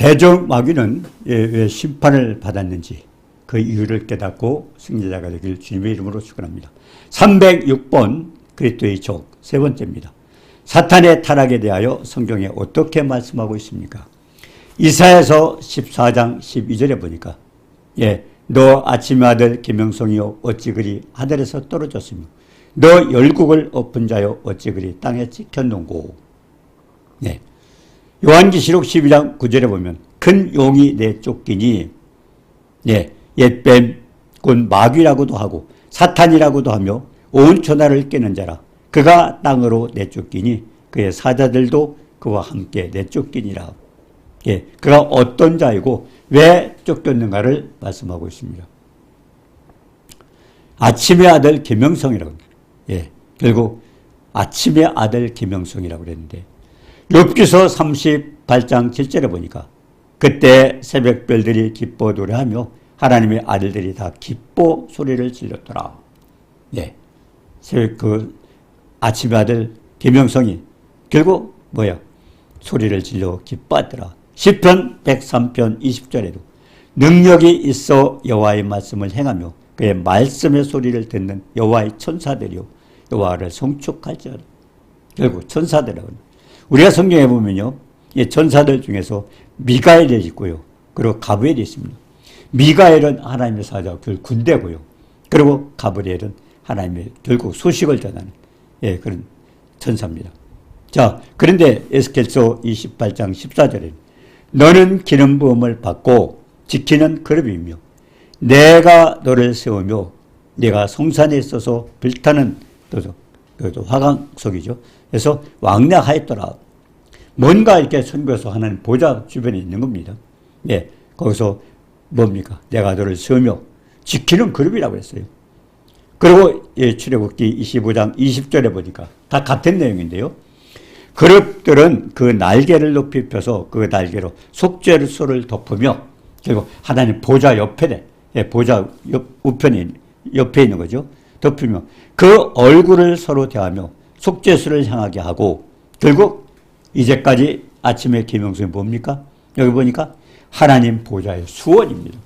대적 마귀는 예, 왜 심판을 받았는지 그 이유를 깨닫고 승리자가 되길 주님의 이름으로 축원합니다. 306번 그리스도의 족세 번째입니다. 사탄의 타락에 대하여 성경에 어떻게 말씀하고 있습니까? 이사야서 14장 12절에 보니까 예, 너 아침의 아들 김영성이요 어찌 그리 하늘에서 떨어졌으며 너 열국을 엎은 자요 어찌 그리 땅에 찍혔는고 네. 요한기시록 12장 9절에 보면 큰 용이 내쫓기니 예, 옛뱀 곧 마귀라고도 하고 사탄이라고도 하며 온 천하를 깨는 자라 그가 땅으로 내쫓기니 그의 사자들도 그와 함께 내쫓기니라. 예, 그가 어떤 자이고 왜 쫓겼는가를 말씀하고 있습니다. 아침의 아들 김영성이라고 합니다. 예, 아침의 아들 김영성이라고 그랬는데 욥기서 38장 7절에 보니까 그때 새벽별들이 기뻐 노래하며 하나님의 아들들이 다 기뻐 소리를 질렀더라. 예. 새벽 그 아침의 아들 김영성이 결국 뭐야? 소리를 질러 기뻐하더라. 시편 103편 20절에도 능력이 있어 여호와의 말씀을 행하며 그의 말씀의 소리를 듣는 여호와의 천사들이요 여호와를 송축할지어다. 결국 천사들이라고 우리가 성경에 보면요. 이 천사들 중에서 미가엘이 있고요. 그리고 가브엘이 있습니다. 미가엘은 하나님의 사자, 그 군대고요. 그리고 가브리엘은 하나님의 결국 소식을 전하는 예, 그런 천사입니다. 자, 그런데 에스겔서 28장 14절에 너는 기름 부음을 받고 지키는 그룹이며 내가 너를 세우며 내가 성산에 있어서 불타는 또 화강 속이죠. 그래서 왕래하였더라. 뭔가 이렇게 선교에서 하나님 보좌 주변에 있는 겁니다. 예, 거기서 뭡니까? 내가 너를 세우며 지키는 그룹이라고 했어요. 그리고 예, 출애굽기 25장 20절에 보니까 다 같은 내용인데요. 그룹들은 그 날개를 높이 펴서 그 날개로 속죄소를 덮으며 결국 하나님 보좌 옆에 예, 보좌 옆, 우편에 옆에 있는 거죠. 덮으며 그 얼굴을 서로 대하며 속죄수를 향하게 하고 결국 이제까지 아침에 김영수이 뭡니까? 여기 보니까 하나님 보좌의 수원입니다.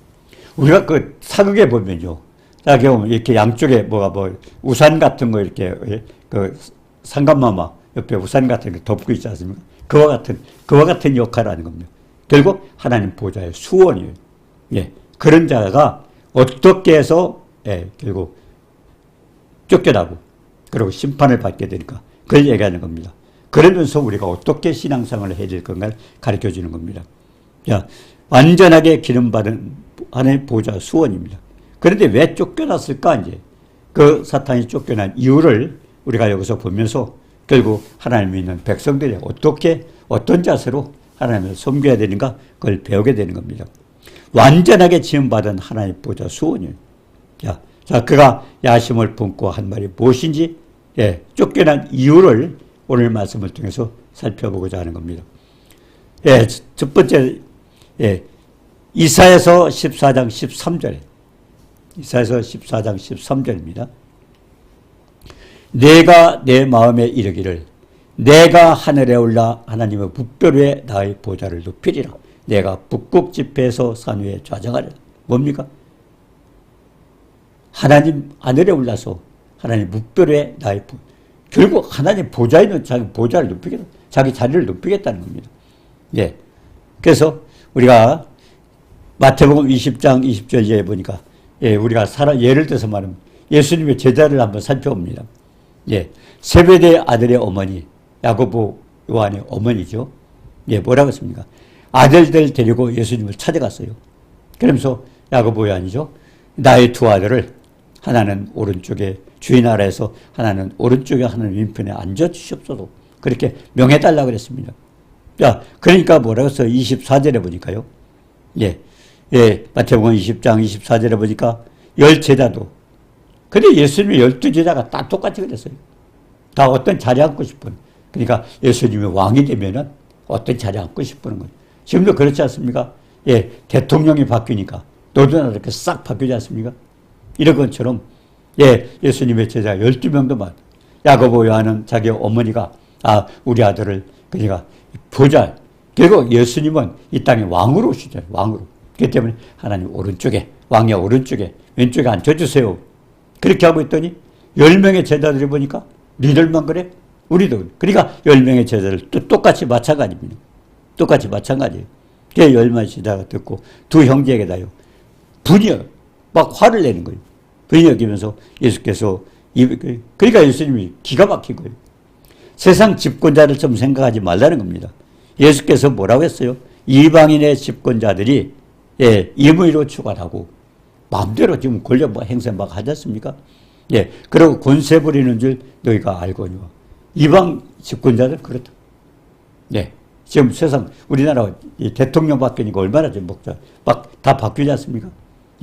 우리가 그 사극에 보면요. 사극에 보면 이렇게 양쪽에 뭐가 뭐 우산 같은 거 이렇게 그 상감마마 옆에 우산 같은 거 덮고 있지 않습니까? 그와 같은 그와 같은 역할을 하는 겁니다. 결국 하나님 보좌의 수원이에요. 예. 그런 자가 어떻게 해서 예, 결국 쫓겨나고 그리고 심판을 받게 되니까 그걸 얘기하는 겁니다. 그러면서 우리가 어떻게 신앙생활을 해야 될 건가를 가르쳐 주는 겁니다. 자, 완전하게 기름받은 하나님 보좌 수원입니다. 그런데 왜 쫓겨났을까, 이제. 그 사탄이 쫓겨난 이유를 우리가 여기서 보면서 결국 하나님 믿는 백성들이 어떻게, 어떤 자세로 하나님을 섬겨야 되는가, 그걸 배우게 되는 겁니다. 완전하게 지음받은 하나님 보좌 수원이에요. 자, 자, 그가 야심을 품고 한 말이 무엇인지, 예, 쫓겨난 이유를 오늘 말씀을 통해서 살펴보고자 하는 겁니다. 예, 첫 번째, 예, 이사에서 14장 13절에, 이사에서 14장 13절입니다. 내가 내 마음에 이르기를 내가 하늘에 올라 하나님의 북별 위에 나의 보좌를 높이리라. 내가 북극 집회에서 산 위에 좌정하리라. 뭡니까? 하나님 하늘에 올라서 하나님 묵별에 나의 보, 결국 하나님 보좌에 있는 자기 보좌를 높이겠다. 자기 자리를 높이겠다는 겁니다. 예. 그래서 우리가 마태복음 20장 20절에 보니까 예, 우리가 살아 예를 들어서 말하면 예수님의 제자를 한번 살펴봅니다. 예. 세베대 아들의 어머니 야고보 요한의 어머니죠. 예, 뭐라고 했습니까? 아들들 데리고 예수님을 찾아갔어요. 그러면서 야고보 요한이죠. 나의 두 아들을 하나는 오른쪽에 주인 아래에서 하나는 오른쪽에 하나는 왼편에 앉아 주시옵소서. 그렇게 명해달라 그랬습니다. 자, 그러니까 뭐라고 써? 24절에 보니까요. 예. 예, 마태복음 20장 24절에 보니까 열 제자도. 근데 예수님의 열두 제자가 다 똑같이 그랬어요. 다 어떤 자리 앉고 싶은. 그러니까 예수님이 왕이 되면은 어떤 자리 앉고 싶은 거예요. 지금도 그렇지 않습니까? 예, 대통령이 바뀌니까 노조나 이렇게 싹 바뀌지 않습니까? 이런 것처럼 예, 예수님의 제자 12명도 말 야고보 요한은 자기 어머니가 아, 우리 아들을 그니까 보좌 결국 예수님은 이 땅에 왕으로 오시잖아요. 왕으로. 그렇기 때문에 하나님 오른쪽에, 왕의 오른쪽에, 왼쪽에 앉혀 주세요. 그렇게 하고 있더니 열 명의 제자들이 보니까 니들만 그래? 우리도. 그러니까 열 명의 제자들 또 똑같이 마찬가지입니다. 똑같이 마찬가지예요. 그열 명의 제자가 듣고 두 형제에게 다요. 분이 막 화를 내는 거예요. 분이 여기면서 예수께서 이- 그러니까 예수님이 기가 막힌 거예요. 세상 집권자를 좀 생각하지 말라는 겁니다. 예수께서 뭐라고 했어요? 이방인의 집권자들이 예, 임의로 추가하고 마음대로 지금 권력 뭐 행세 막 하지 않습니까? 예, 그리고 권세 부리는 줄 너희가 알거니와 이방 집권자들 그렇다. 네, 지금 세상 우리나라 이 대통령 바뀌니까 얼마나 좀 먹자 막 다 바뀌지 않습니까?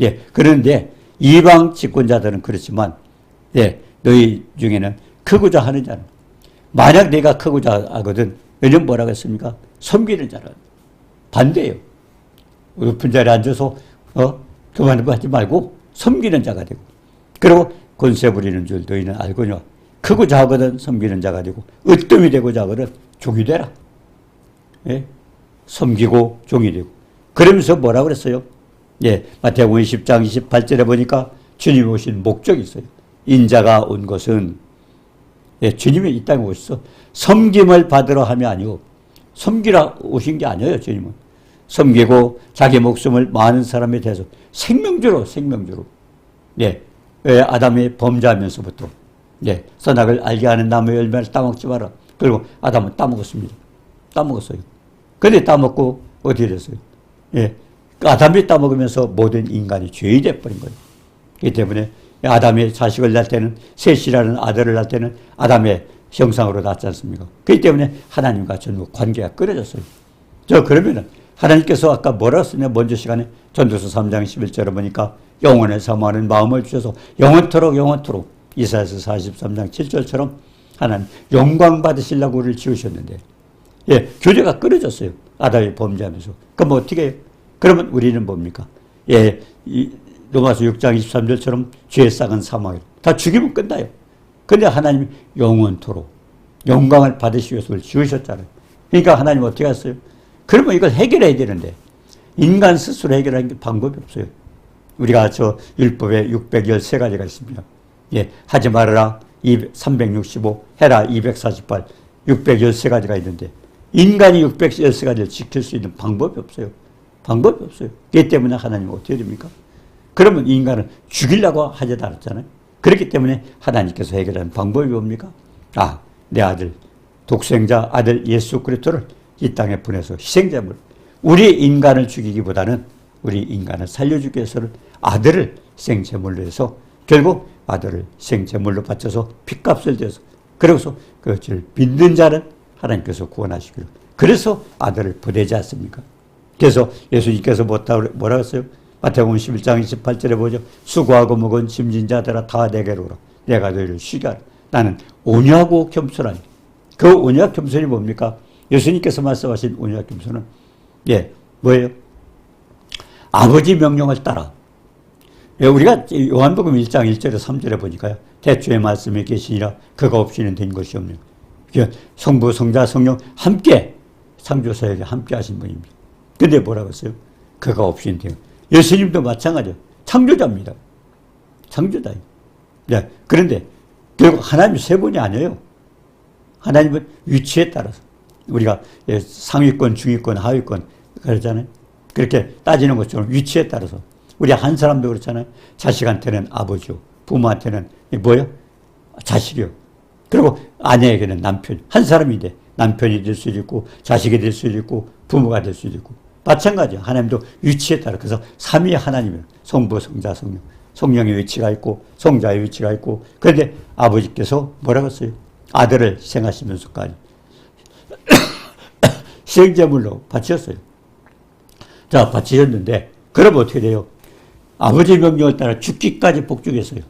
예, 그런데 이방 집권자들은 그렇지만 예, 너희 중에는 크고자 하는 자는 만약 내가 크고자 하거든 왜냐면 뭐라고 했습니까? 섬기는 자는 반대예요. 높은 자리에 앉아서 어 그만 하지 말고 섬기는 자가 되고 그리고 권세 부리는 줄 너희는 알거니와 크고자 하거든 섬기는 자가 되고 으뜸이 되고자 하거든 종이 되라. 예? 섬기고 종이 되고 그러면서 뭐라고 그랬어요? 예, 마태복음 20장 28절에 보니까 주님 오신 목적이 있어요. 인자가 온 것은 예, 주님이 이 땅에 오셔서 섬김을 받으러 함이 아니고 섬기라 오신 게 아니에요, 주님은. 섬기고 자기 목숨을 많은 사람에 대해서 생명주로 생명주로 예, 왜 아담이 범죄하면서부터 예, 선악을 알게 하는 나무 열매를 따먹지 마라. 그리고 아담은 따먹었습니다. 따먹었어요. 근데 따먹고 어떻게 됐어요? 예, 그 아담이 따먹으면서 모든 인간이 죄이 돼버린 거예요. 그렇기 때문에 아담의 자식을 낳을 때는 셋이라는 아들을 낳을 때는 아담의 형상으로 낳지 않습니까? 그렇기 때문에 하나님과 전부 관계가 끊어졌어요. 저 그러면은 하나님께서 아까 뭐라 쓰냐 먼저 시간에 전도서 3장 11절에 보니까 영원을 사모하는 마음을 주셔서 영원토록 영원토록 이사야서 43장 7절처럼 하나님 영광 받으시려고 우리를 지으셨는데 예, 교제가 끊어졌어요. 아담이 범죄하면서. 그럼 어떻게 해요? 그러면 우리는 뭡니까? 예, 이 로마서 6장 23절처럼 죄의 싹은 사망이다. 다 죽이면 끝나요. 근데 하나님이 영원토록 영광을 받으시기 위해서 지으셨잖아요. 그러니까 하나님 어떻게 했어요? 그러면 이걸 해결해야 되는데 인간 스스로 해결하는 게 방법이 없어요. 우리가 저 율법에 613가지가 있습니다. 예, 하지 말아라 365, 해라 248, 613가지가 있는데 인간이 613가지를 지킬 수 있는 방법이 없어요. 방법이 없어요. 그렇기 때문에 하나님은 어떻게 됩니까? 그러면 인간을 죽이려고 하지도 않았잖아요. 그렇기 때문에 하나님께서 해결하는 방법이 뭡니까? 아, 내 아들, 독생자 아들 예수 그리스도를 이 땅에 보내서 희생제물. 우리 인간을 죽이기보다는 우리 인간을 살려주기 위해서는 아들을 희생제물로 해서 결국 아들을 희생제물로 바쳐서 핏값을 대서 그러고서 그것을 믿는 자는 하나님께서 구원하시기로. 그래서 아들을 보내지 않습니까? 그래서 예수님께서 뭐라고 했어요? 마태복음 11장 28절에 보죠. 수고하고 먹은 짐진 자들아 다 내게로 오라. 내가 너희를 쉬게 하라. 나는 온유하고 겸손하니. 그 온유하고 겸손이 뭡니까? 예수님께서 말씀하신 온유하고 겸손은 예, 뭐예요? 아버지 명령을 따라. 예, 우리가 요한복음 1장 1절에 3절에 보니까요. 대초의 말씀이 계시니라 그가 없이는 된 것이 없는. 성부, 성자, 성령 함께 창조사에게 함께 하신 분입니다. 근데 뭐라고 했어요? 그가 없이는 된 예수님도 마찬가지예요. 창조자입니다. 창조자. 네. 그런데 결국 하나님 세 분이 아니에요. 하나님은 위치에 따라서 우리가 예, 상위권, 중위권, 하위권 그러잖아요. 그렇게 따지는 것처럼 위치에 따라서 우리 한 사람도 그렇잖아요. 자식한테는 아버지요, 부모한테는 뭐요? 자식이요. 그리고 아내에게는 남편. 한 사람인데 남편이 될 수도 있고 자식이 될 수도 있고 부모가 될 수도 있고 마찬가지야. 하나님도 위치에 따라. 그래서 삼위 하나님이에요. 성부, 성자, 성령. 성령의 위치가 있고, 성자의 위치가 있고. 그런데 아버지께서 뭐라고 했어요? 아들을 희생하시면서까지. 희생제물로 바쳤어요. 자, 바치셨는데, 그럼 어떻게 돼요? 아버지 명령을 따라 죽기까지 복죽했어요.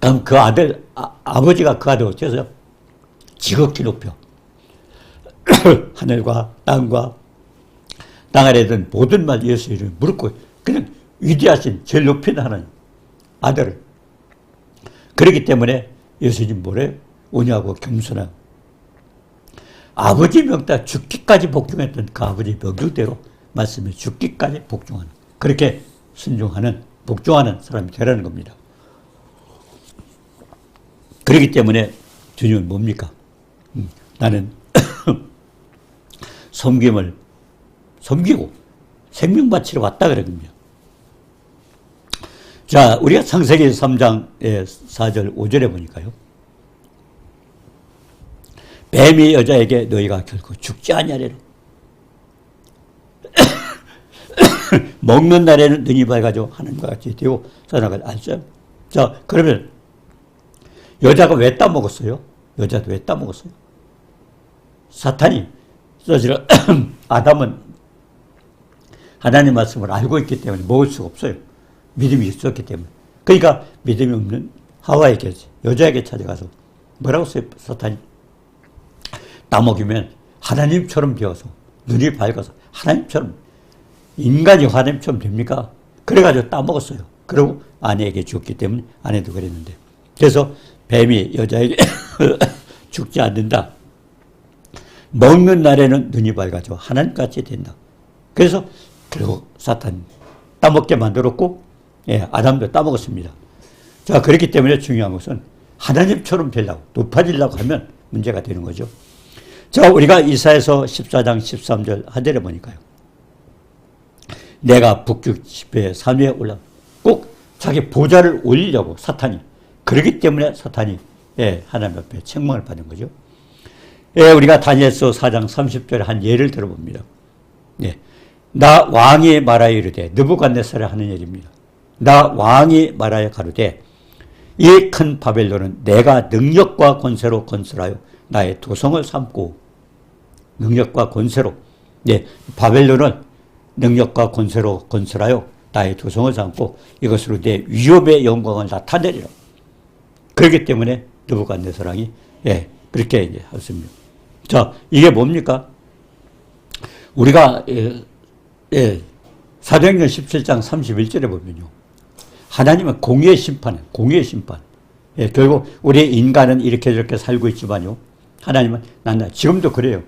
그럼 그 아들, 아, 버지가그 아들 했어요? 지극히 높여. 하늘과 땅과 땅 아래에 든 모든 말 예수 이름 무릎 그냥 위대하신 제일 높인 하나님 아들을 그렇기 때문에 예수님 뭐래 오냐고 겸손한 아버지 명따 죽기까지 복종했던 그 아버지 명령대로 말씀에 죽기까지 복종하는 그렇게 순종하는 복종하는 사람이 되라는 겁니다. 그렇기 때문에 주님은 뭡니까? 음, 나는 섬김을 섬기고 생명 바치러 왔다 그런 겁니다. 자, 우리가 창세기 3장의 4절 5절에 보니까요. 뱀이 여자에게 너희가 결코 죽지 아니하리라. 먹는 날에는 눈이 밝아져 하나님과 같이 되고 사나가 알죠. 자, 그러면 여자가 왜 따먹었어요? 여자도 왜 따먹었어요? 사탄이 써지라 아담은 하나님 말씀을 알고 있기 때문에 먹을 수가 없어요. 믿음이 있었기 때문에. 그러니까 믿음이 없는 하와에게 여자에게 찾아가서 뭐라고 써요? 사탄이 따먹이면 하나님처럼 되어서 눈이 밝아서 하나님처럼 인간이 하나님처럼 됩니까? 그래가지고 따먹었어요. 그리고 아내에게 줬기 때문에 아내도 그랬는데 그래서 뱀이 여자에게 죽지 않는다. 먹는 날에는 눈이 밝아져 하나님같이 된다. 그래서 결국 사탄 따먹게 만들었고 예, 아담도 따먹었습니다. 자 그렇기 때문에 중요한 것은 하나님처럼 되려고 높아지려고 하면 문제가 되는 거죠. 자 우리가 이사에서 14장 13절 하절에 보니까요. 내가 북극 지폐 산 위에 올라 꼭 자기 보좌를 올리려고 사탄이 그렇기 때문에 사탄이 예, 하나님 앞에 책망을 받은 거죠. 예, 우리가 다니엘서 4장 30절에 한 예를 들어봅니다. 예, 나 왕이 말하여 이르되 느부갓네살이 하는 얘기입니다. 나 왕이 말하여 가로되 이 큰 바벨론은 내가 능력과 권세로 건설하여 나의 도성을 삼고 능력과 권세로 예, 바벨론은 능력과 권세로 건설하여 나의 도성을 삼고 이것으로 내 위협의 영광을 나타내리라. 그렇기 때문에 느부갓네살왕이 예, 그렇게 이제 했습니다. 자, 이게 뭡니까? 우리가 예, 예, 사도행전 17장 31절에 보면요. 하나님은 공의 심판에 공의 심판. 예, 결국 우리 인간은 이렇게 저렇게 살고 있지만요. 하나님은 난 지금도 그래요.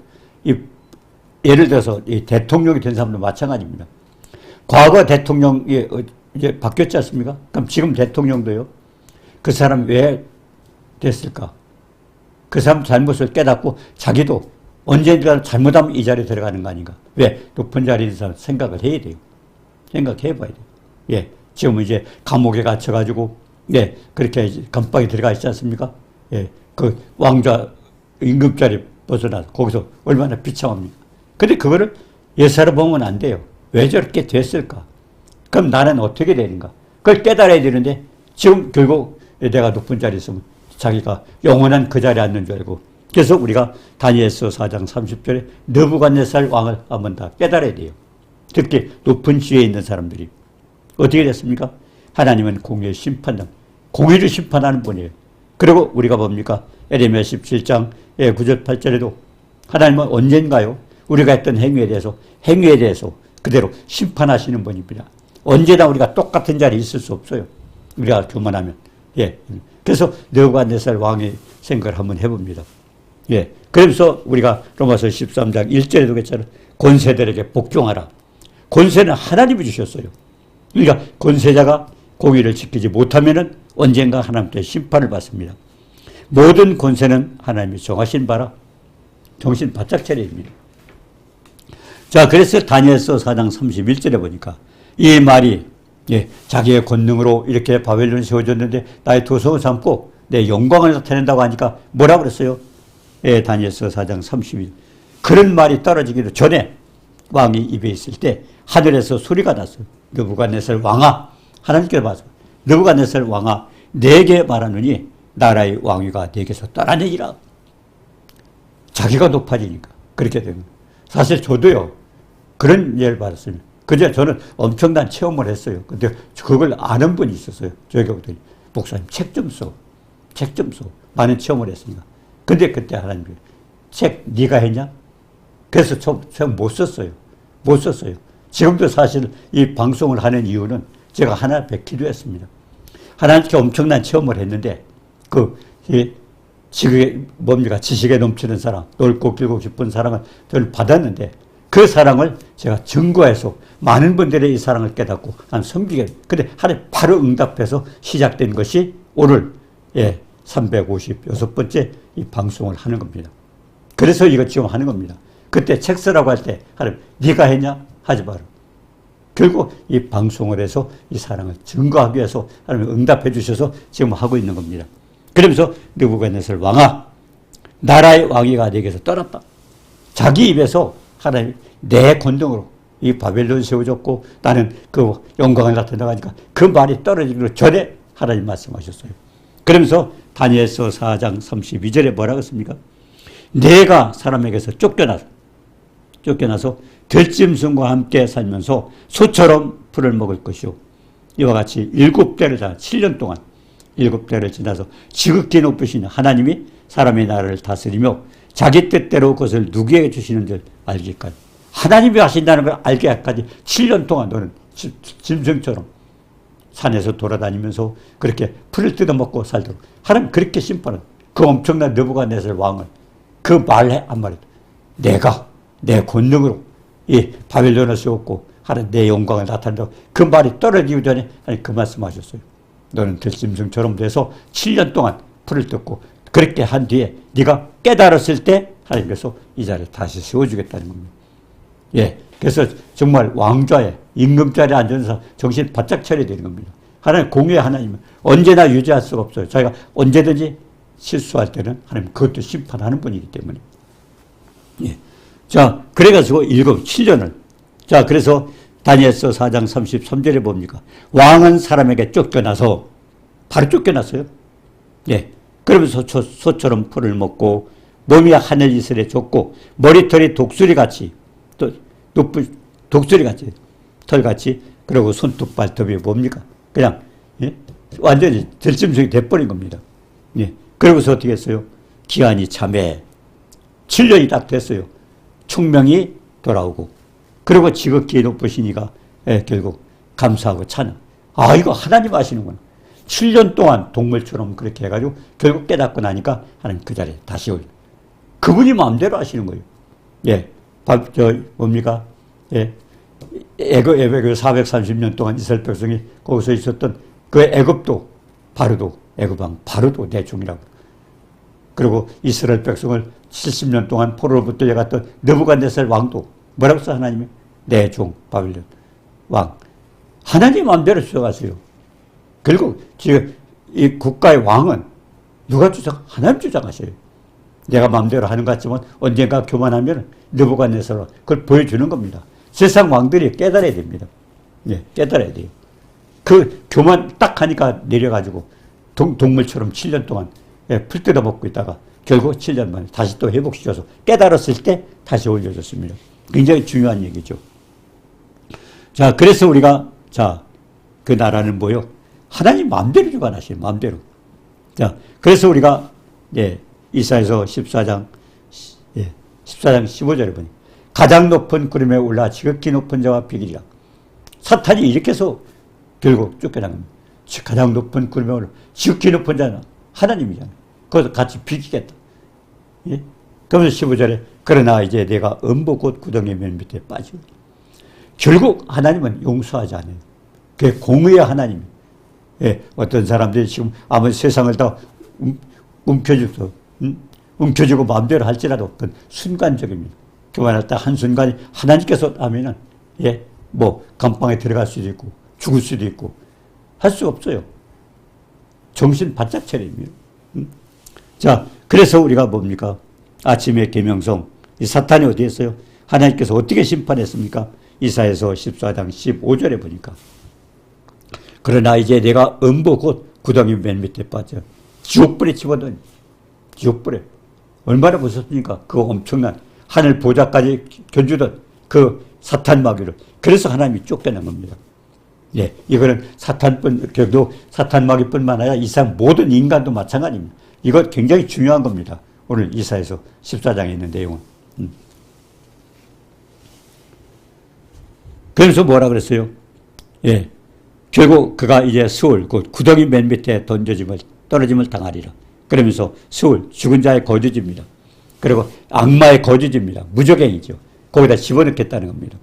이 예를 들어서 이 대통령이 된 사람도 마찬가지입니다. 과거 대통령이 어, 이제 바뀌었지 않습니까? 그럼 지금 대통령도요. 그 사람 왜 됐을까? 그 사람 잘못을 깨닫고 자기도 언젠가 잘못하면 이 자리에 들어가는 거 아닌가? 왜? 높은 자리에 있는 사람 생각을 해야 돼요. 생각해 봐야 돼요. 예. 지금 이제 감옥에 갇혀가지고, 예. 그렇게 감방에 들어가 있지 않습니까? 예. 그 왕좌 임금자리 벗어나서 거기서 얼마나 비참합니까? 근데 그거를 예사로 보면 안 돼요. 왜 저렇게 됐을까? 그럼 나는 어떻게 되는가? 그걸 깨달아야 되는데 지금 결국 내가 높은 자리에 있으면 자기가 영원한 그 자리에 앉는 줄 알고 그래서 우리가 다니엘서 4장 30절에 느부갓네살 왕을 한번 다 깨달아야 돼요. 특히 높은 지위에 있는 사람들이 어떻게 됐습니까? 하나님은 공의의 심판장, 공의를 심판하는 분이에요. 그리고 우리가 뭡니까? 에레미야 17장 9절 8절에도 하나님은 언젠가요? 우리가 했던 행위에 대해서 행위에 대해서 그대로 심판하시는 분입니다. 언제나 우리가 똑같은 자리에 있을 수 없어요. 우리가 교만하면. 예. 그래서 느부갓네살 왕의 생각을 한번 해봅니다. 예. 그래서 우리가 로마서 13장 1절에도 그랬잖아요. 권세들에게 복종하라. 권세는 하나님이 주셨어요. 그러니까 권세자가 공의를 지키지 못하면은 언젠가 하나님께 심판을 받습니다. 모든 권세는 하나님이 정하신 바라 정신 바짝 차려입니다. 자, 그래서 다니엘서 4장 31절에 보니까 이 말이 예, 자기의 권능으로 이렇게 바벨론을 세워줬는데 나의 도성을 삼고 내 영광을 나타낸다고 하니까 뭐라 그랬어요? 예, 다니엘서 4장 31. 그런 말이 떨어지기도 전에 왕이 입에 있을 때 하늘에서 소리가 났어요. 느부갓네살 왕아 하나님께 봐서 느부갓네살 왕아 내게 말하느니 나라의 왕위가 내게서 떠나내리라. 자기가 높아지니까 그렇게 되는 사실 저도요 그런 예를 받았습니다. 그제 저는 엄청난 체험을 했어요. 근데 그걸 아는 분이 있었어요. 저희 교우들이 목사님 책 좀 써, 책 좀 써. 많은 체험을 했으니까. 근데 그때 하나님이 책 네가 했냐? 그래서 처음 못 썼어요. 못 썼어요. 지금도 사실 이 방송을 하는 이유는 제가 하나 앞에 기도 했습니다. 하나님께 엄청난 체험을 했는데 그 지극에 뭡니까 지식에 넘치는 사랑, 넓고 길고 깊은 사랑을 저는 받았는데 그 사랑을 제가 증거해서 많은 분들의 이 사랑을 깨닫고 난 섬기게. 근데 하나님 바로 응답해서 시작된 것이 오늘 예 356번째 이 방송을 하는 겁니다. 그래서 이거 지금 하는 겁니다. 그때 책 쓰라고 할 때 하나님 네가 했냐 하지 마라. 결국 이 방송을 해서 이 사랑을 증거하기 위해서 하나님 응답해 주셔서 지금 하고 있는 겁니다. 그러면서 느부갓네살 왕아 나라의 왕위가 내게서 떠났다. 자기 입에서 하나님 내 권능으로 이 바벨론 세워졌고 나는 그 영광을 나타나가니까 그 말이 떨어지기 전에 하나님 말씀하셨어요. 그러면서 다니엘서 4장 32절에 뭐라고 했습니까? 내가 사람에게서 쫓겨나서 쫓겨나서 들짐승과 함께 살면서 소처럼 풀을 먹을 것이요. 이와 같이 일곱 대를 다 7년 동안 일곱 대를 지나서 지극히 높으신 하나님이 사람의 나라를 다스리며 자기 뜻대로 그것을 누구에게 주시는 줄 알기까지 하나님이 하신다는 걸 알기까지 7년 동안 너는 짐승처럼 산에서 돌아다니면서 그렇게 풀을 뜯어먹고 살도록 하나님 그렇게 심판은 그 엄청난 느부갓네살 왕을 그 말에 한 말이 내가 내 권능으로 이 바벨론을 세웠고 하나님 내 영광을 나타낸다고 그 말이 떨어지기 전에 하나님 그 말씀하셨어요. 너는 들짐승처럼 돼서 7년 동안 풀을 뜯고 그렇게 한 뒤에 네가 깨달았을 때 하나님께서 이 자리에 다시 세워주겠다는 겁니다. 예. 그래서 정말 왕좌에 임금 자리에 앉아서 정신 바짝 차려야 되는 겁니다. 하나님 공의 하나님은 언제나 유지할 수가 없어요. 저희가 언제든지 실수할 때는 하나님 그것도 심판하는 분이기 때문에. 예. 자, 그래가지고 일곱, 7년을. 자, 그래서 다니엘서 4장 33절에 봅니까? 왕은 사람에게 쫓겨나서, 바로 쫓겨났어요. 예. 그러면서 소, 소처럼 풀을 먹고, 몸이 하늘 이슬에 줬고, 머리털이 독수리 같이, 또, 높은, 독수리 같이, 털 같이, 그리고 손톱 발톱이 뭡니까? 그냥, 예? 완전히 들짐승이 돼버린 겁니다. 예. 그러고서 어떻게 했어요? 기한이 참에 7년이 딱 됐어요. 총명이 돌아오고 그리고 지극히 높으시니가 예, 결국 감사하고 찬양. 아 이거 하나님 아시는구나. 7년 동안 동물처럼 그렇게 해가지고 결국 깨닫고 나니까 하나님 그 자리에 다시 올. 그분이 마음대로 하시는 거예요. 예, 저 뭡니까? 예, 애굽 애굽 430년 동안 이스라엘 백성이 거기서 있었던 그 애굽도 바로도 애굽 왕 바로도 내 종이라고. 그리고 이스라엘 백성을 70년 동안 포로로부터 해갔던 느부갓네살 왕도 뭐라고 써 하나님이 내종 바빌론 왕 하나님 마음대로 주장하세요. 결국 지금 이 국가의 왕은 누가 주장? 하나님 주장하셔요. 내가 마음대로 하는 것 같지만 언젠가 교만하면 느부갓네살 그걸 보여주는 겁니다. 세상 왕들이 깨달아야 됩니다. 예, 깨달아야 돼요. 그 교만 딱 하니까 내려가지고 동, 동물처럼 7년 동안 예, 풀 뜯어 먹고 있다가 결국 7년 만에 다시 또 회복시켜서 깨달았을 때 다시 올려줬습니다. 굉장히 중요한 얘기죠. 자, 그래서 우리가, 자, 그 나라는 뭐요? 하나님 마음대로 주관하시는 마음대로. 자, 그래서 우리가, 예, 이사에서 14장, 예, 14장 15절에 보니, 가장 높은 구름에 올라 지극히 높은 자와 비기리라. 사탄이 이렇게 해서 결국 쫓겨난 겁니다. 가장 높은 구름에 올라 지극히 높은 자는 하나님이잖아요. 그것도 같이 비키겠다. 예? 그러면서 15절에 그러나 이제 내가 음보 곧 구덩이 맨 밑에 빠지고 결국 하나님은 용서하지 않아요. 그게 공의의 하나님. 예, 어떤 사람들이 지금 아무리 세상을 다 움, 움켜쥐고, 음? 움켜쥐고 마음대로 할지라도 그건 순간적입니다. 교만할 때 한순간에 하나님께서 하면은, 예, 뭐, 감방에 들어갈 수도 있고, 죽을 수도 있고, 할 수 없어요. 정신 바짝 차립니다. 음? 자, 그래서 우리가 뭡니까? 아침에 계명성, 이 사탄이 어디 있어요? 하나님께서 어떻게 심판했습니까? 이사에서 14장 15절에 보니까. 그러나 이제 내가 음보 곧 구덩이 맨 밑에 빠져. 지옥불에 집어넣은, 지옥불에. 얼마나 무섭습니까? 그 엄청난 하늘 보좌까지 견주던 그 사탄 마귀를. 그래서 하나님이 쫓겨난 겁니다. 예, 이거는 사탄뿐, 결국 사탄 마귀뿐만 아니라 이상 모든 인간도 마찬가지입니다. 이거 굉장히 중요한 겁니다. 오늘 이사에서 14장에 있는 내용은. 음. 그래서 뭐라 그랬어요? 예. 결국 그가 이제 수월, 그 구덩이 맨 밑에 던져짐을, 떨어짐을 당하리라. 그러면서 서울 죽은 자의 거주지입니다. 그리고 악마의 거주지입니다. 무적행이죠. 거기다 집어넣겠다는 겁니다.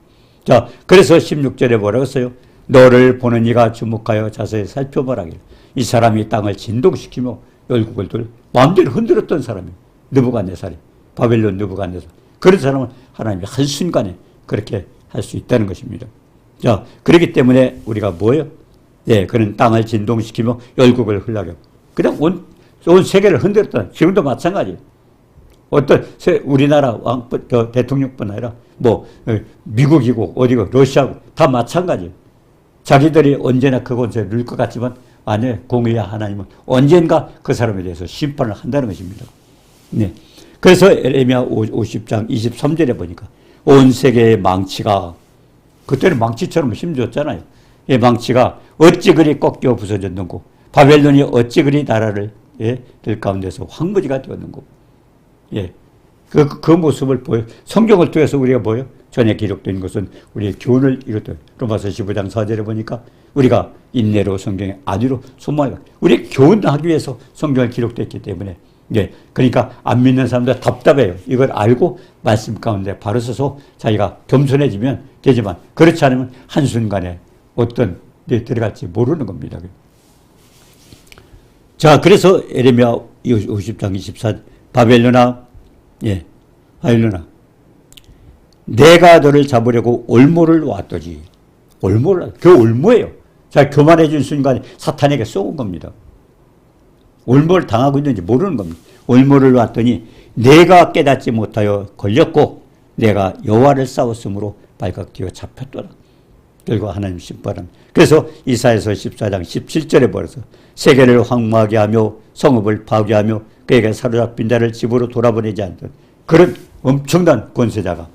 자, 그래서 16절에 뭐라고 했어요? 너를 보는 이가 주목하여 자세히 살펴보라길. 이 사람이 땅을 진동시키며 열국을 돌 마음대로 흔들었던 사람이 느부갓네살이 바벨론 느부갓네살. 그런 사람은 하나님이 한순간에 그렇게 할 수 있다는 것입니다. 자, 그렇기 때문에 우리가 뭐예요? 예, 그런 땅을 진동시키며 열국을 흘러게 그냥 온, 온 세계를 흔들었던 지금도 마찬가지예요. 어떤 세- 우리나라 왕 저 대통령뿐 아니라 뭐 어, 미국이고 어디고 러시아고 다 마찬가지예요. 자기들이 언제나 그곳에 누릴 것 같지만 아니 공의의 하나님은 언젠가 그 사람에 대해서 심판을 한다는 것입니다. 네. 그래서 에레미야 50장 23절에 보니까 온 세계의 망치가 그때는 망치처럼 힘줬잖아요. 이 망치가 어찌 그리 꺾여 부서졌는고 바벨론이 어찌 그리 나라를 예, 들 가운데서 황무지가 되었는고 예. 그, 그 모습을 보여. 성경을 통해서 우리가 보여. 전에 기록된 것은 우리의 교훈을 이뤘다. 로마서 15장 4절에 보니까 우리가 인내로 성경의 아주로 소망을 우리 교훈하기 위해서 성경을 기록됐기 때문에 예. 그러니까 안 믿는 사람들 답답해요. 이걸 알고 말씀 가운데 바로 서서 자기가 겸손해지면 되지만 그렇지 않으면 한순간에 어떤 데 들어갈지 모르는 겁니다. 자, 그래서 에레미야 50장 24 바벨론아 예. 바벨론아 내가 너를 잡으려고 올무를 놨더지. 올무를 그 올무예요. 자, 교만해 진 순간에 사탄에게 쏘은 겁니다. 올무를 당하고 있는지 모르는 겁니다. 올무를 놨더니 내가 깨닫지 못하여 걸렸고 내가 여호와를 싸웠으므로 발각되어 잡혔더라. 결국 하나님 심판은 그래서 이사에서 14장 17절에 벌어서 세계를 황무하게 하며 성읍을 파괴하며 그에게 사로잡힌 자를 집으로 돌아보내지 않던 그런 엄청난 권세자가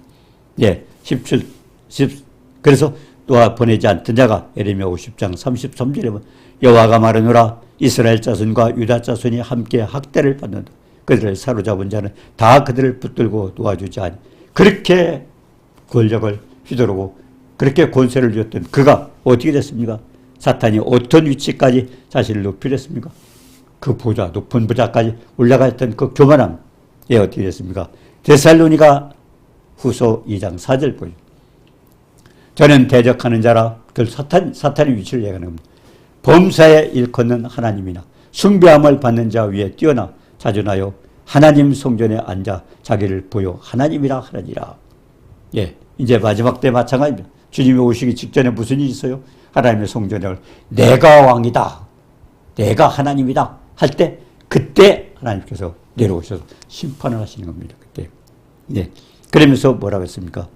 예, 17, 10, 그래서 또 보내지 않던 자가 예레미야 50장 33절에 보면 여호와가 말하노라 이스라엘 자손과 유다 자손이 함께 학대를 받는다. 그들을 사로잡은 자는 다 그들을 붙들고 도와주지 않니. 그렇게 권력을 휘두르고 그렇게 권세를 줬던 그가 어떻게 됐습니까? 사탄이 어떤 위치까지 자신을 높이렸습니까? 그 보좌, 높은 보좌까지 올라가 있던 그 교만함, 예, 어떻게 됐습니까? 데살로니가 후소 2장 4절 보죠. 저는 대적하는 자라, 그 사탄, 사탄의 위치를 얘기하는 겁니다. 범사에 일컫는 하나님이나 숭배함을 받는 자 위에 뛰어나 자존하여 하나님 성전에 앉아 자기를 보여 하나님이라 하느니라. 예, 이제 마지막 때 마찬가지입니다. 주님이 오시기 직전에 무슨 일이 있어요? 하나님의 성전에 내가 왕이다. 내가 하나님이다. 할 때 그때 하나님께서 내려오셔서 심판을 하시는 겁니다. 그때. 네. 그러면서 뭐라고 했습니까?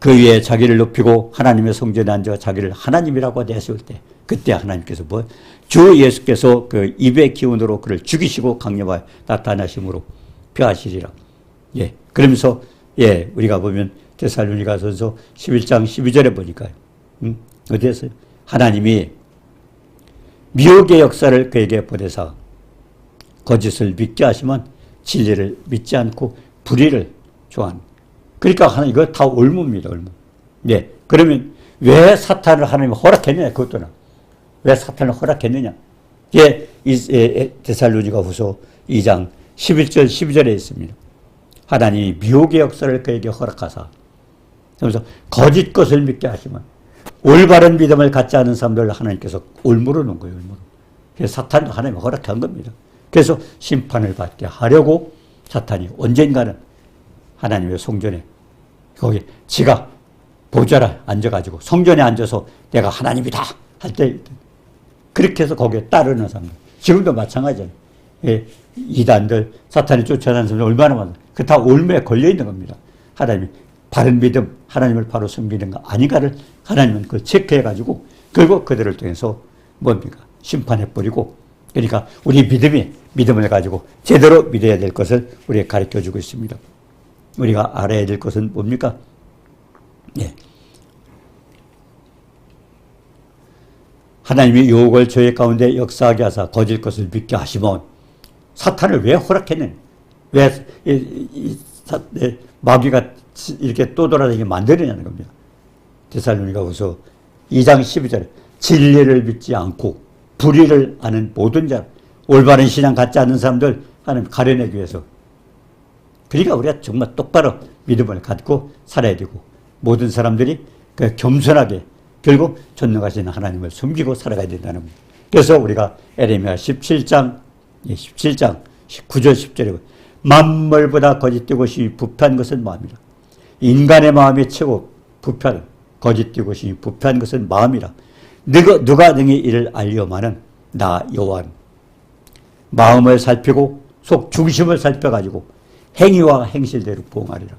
그 위에 자기를 높이고 하나님의 성전에 앉아 자기를 하나님이라고 내세울 때 그때 하나님께서 뭐 주 예수께서 그 입의 기운으로 그를 죽이시고 강력하여 나타나심으로 표하시리라. 예. 그러면서 예, 우리가 보면 데살로니가서서 11장 12절에 보니까 음, 어디에서요? 하나님이 미혹의 역사를 그에게 보내사 거짓을 믿게 하시면 진리를 믿지 않고 불의를 좋아하는. 그러니까 하나 이거 다 올무입니다. 올무. 네. 그러면 왜 사탄을 하나님이 허락했느냐 그것도는 왜 사탄을 허락했느냐? 이게 데살로니가 후서 2장 11절 12절에 있습니다. 하나님이 미혹의 역사를 그에게 허락하사 그래서 거짓 것을 믿게 하시면 올바른 믿음을 갖지 않은 사람들 하나님께서 놓은 거예요. 올무르. 그래서 사탄도 하나님이 허락한 겁니다. 그래서 심판을 받게 하려고 사탄이 언젠가는 하나님의 성전에 거기 지가 보좌에 앉아가지고 성전에 앉아서 내가 하나님이다 할 때 그렇게 해서 거기에 따르는 사람들 지금도 마찬가지잖아요. 예, 이단들 사탄이 쫓아다니는 사람들 얼마나 많아. 그다 올무에 걸려 있는 겁니다. 하나님이 바른 믿음, 하나님을 바로 섬기는가 아닌가를 하나님은 그걸 체크해가지고 결국 그들을 통해서 뭡니까? 심판해버리고 그러니까 우리 믿음이 믿음을 가지고 제대로 믿어야 될 것을 우리에게 가르쳐 주고 있습니다. 우리가 알아야 될 것은 뭡니까? 예. 하나님이 유혹을 저희 가운데 역사하게 하사 거짓 것을 믿게 하시면 사탄을 왜 허락했느냐? 왜 이, 이, 사, 네, 마귀가 이렇게 떠돌아다니게 만들느냐는 겁니다. 데살로니가후서 2장 12절에 진리를 믿지 않고 불의를 아는 모든 자 올바른 신앙 갖지 않는 사람들 하나님 가려내기 위해서 그러니까 우리가 정말 똑바로 믿음을 갖고 살아야 되고 모든 사람들이 그 겸손하게 결국 전능하신 하나님을 숨기고 살아가야 된다는 겁니다. 그래서 우리가 에레미야 17장 17장 9절 10절에 만물보다 거짓된 것이 부패한 것은 마음이라. 인간의 마음이 최고 부패한 거짓된 것이 부패한 것은 마음이라. 누가, 누가 능히 이를 알려마는 나 여호와 마음을 살피고 속 중심을 살펴가지고 행위와 행실대로 보응하리라.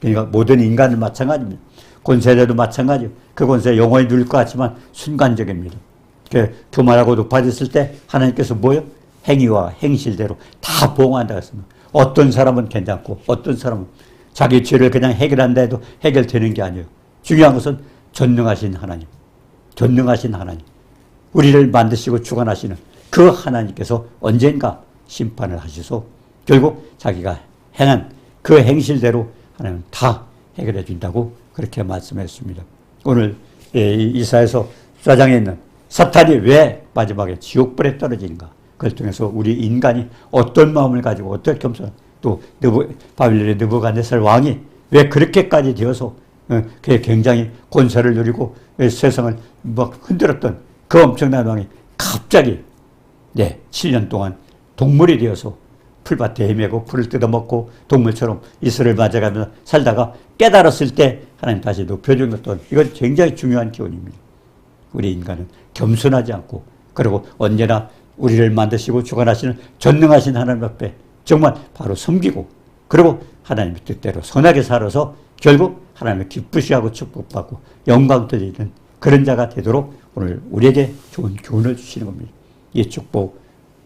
그러니까 모든 인간은 마찬가지입니다. 권세대도 마찬가지요. 그 권세 영원히 누릴 것 같지만 순간적입니다. 그 교만하고 높아졌을 때 하나님께서 뭐요? 행위와 행실대로 다 보응한다 했습니다. 어떤 사람은 괜찮고 어떤 사람은 자기 죄를 그냥 해결한다 해도 해결되는 게 아니에요. 중요한 것은 전능하신 하나님. 전능하신 하나님. 우리를 만드시고 주관하시는 그 하나님께서 언젠가 심판을 하시소 결국 자기가 행한 그 행실대로 하나님 다 해결해 준다고 그렇게 말씀했습니다. 오늘 예, 이사에서 사장에 있는 사탄이 왜 마지막에 지옥불에 떨어지는가? 그걸 통해서 우리 인간이 어떤 마음을 가지고 어떻게 겸손 또 느부, 바빌론의 느부갓네살 왕이 왜 그렇게까지 되어서 어, 그게 굉장히 권세를 누리고 세상을 막 흔들었던 그 엄청난 왕이 갑자기 네, 7년 동안 동물이 되어서 풀밭에 헤매고 풀을 뜯어먹고 동물처럼 이슬을 맞아가면서 살다가 깨달았을 때 하나님 다시 높여준 것도 이건 굉장히 중요한 기원입니다. 우리 인간은 겸손하지 않고 그리고 언제나 우리를 만드시고 주관하시는 전능하신 하나님 앞에 정말 바로 섬기고 그리고 하나님의 뜻대로 선하게 살아서 결국 하나님을 기쁘시하고 축복받고 영광 드리는 그런 자가 되도록 오늘 우리에게 좋은 교훈을 주시는 겁니다. 이 축복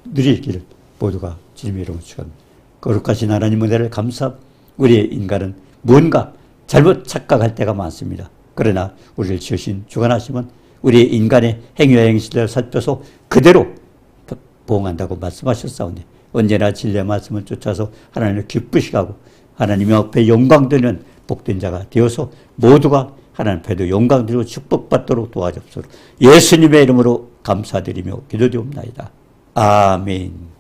누리기를 모두가 주님의 이름으로 축원합니다. 거룩하신 하나님 은혜를 감사 우리의 인간은 뭔가 잘못 착각할 때가 많습니다. 그러나 우리를 지으신 주관하시면 우리의 인간의 행위와 행실을 살펴서 그대로 보응한다고 말씀하셨사오니 언제나 진리의 말씀을 쫓아서 하나님을 기쁘시게 하고 하나님 앞에 영광 드리는 복된 자가 되어서 모두가 하나님 앞에도 영광 드리고 축복받도록 도와주옵소서 예수님의 이름으로 감사드리며 기도드옵나이다. 아멘.